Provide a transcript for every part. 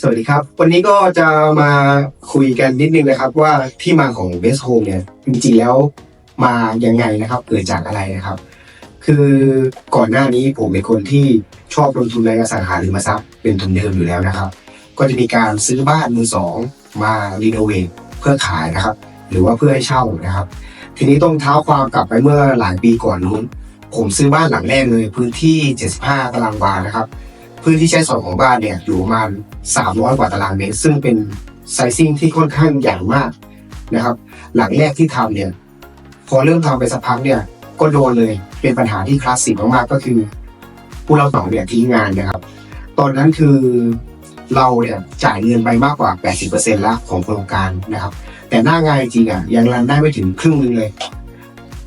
สวัสดีครับ วันนี้ก็จะมาคุยกันนิดนึงนะครับ ว่าที่มาของ Best Home เนี่ยจริงๆแล้วมายังไงนะครับ เกิดจากอะไรนะครับ คือก่อนหน้านี้ผมเป็นคนที่ชอบลงทุนในอสังหาริมทรัพย์เป็นทุนเดิมอยู่แล้วนะครับ ก็จะมีการซื้อบ้านมือสองมารีโนเวทเพื่อขายนะครับ หรือว่าเพื่อให้เช่านะครับ ทีนี้ต้องเท้าความกลับไปเมื่อหลายปีก่อนนู้น ผมซื้อบ้านหลังแรกเลยพื้นที่ 75ตารางวานะครับ พื้นที่ใช้สอยของบ้านเนี่ยอยู่ประมาณ 300 กว่าตารางเมตร ซึ่งเป็นไซซิ่งที่ค่อนข้างใหญ่มากนะครับ หลังแรกที่ทำเนี่ย พอเริ่มทำไปสักพักเนี่ยก็โดนเลยเป็นปัญหาที่คลาสสิกมากๆก็คือ ผู้เราสองเนี่ยทิ้งงานนะครับ ตอนนั้นคือเราเนี่ยจ่ายเงินไปมากกว่า 80%แล้วของโครงการนะครับ แต่หน้างานจริงอะยังรันได้ไม่ถึงครึ่งนึงเลย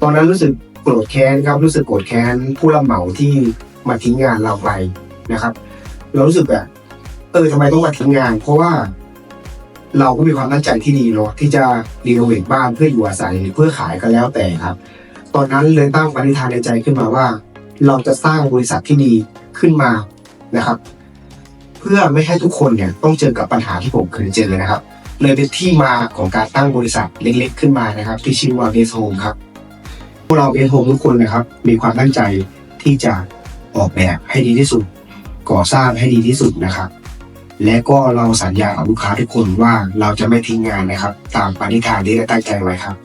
ตอนนั้นรู้สึกโกรธแค้นครับรู้สึกโกรธแค้นผู้รับเหมาที่มาทิ้งงานเราไปนะครับ เรารู้สึกแบบเออทำไมต้องมาทิ้งงาน เพราะว่า เราก็มีความตั้งใจที่ดีเนาะที่จะรีโนเวทบ้านเพื่ออยู่อาศัยหรือเพื่อขายก็แล้วแต่ครับ ตอนนั้นเลยตั้งปณิธานในใจขึ้นมาว่า เราจะสร้างบริษัทที่ดีขึ้นมานะครับ เพื่อไม่ให้ทุกคนเนี่ยต้องเจอกับปัญหาที่ผมเคยเจอนะครับ เลยเป็นที่มาของการตั้งบริษัทเล็ก ๆ ขึ้นมานะครับ ที่ชื่อว่าเบสโฮมครับพวกเราเบสโฮมทุกคนนะครับ มีความตั้งใจที่จะออกแบบให้ดีที่สุด ก่อสร้างให้ดีที่สุดนะครับ และก็เราสัญญากับลูกค้าทุกคนว่าเราจะไม่ทิ้งงานนะครับ ตามปณิธานที่ได้ตั้งใจไว้ครับ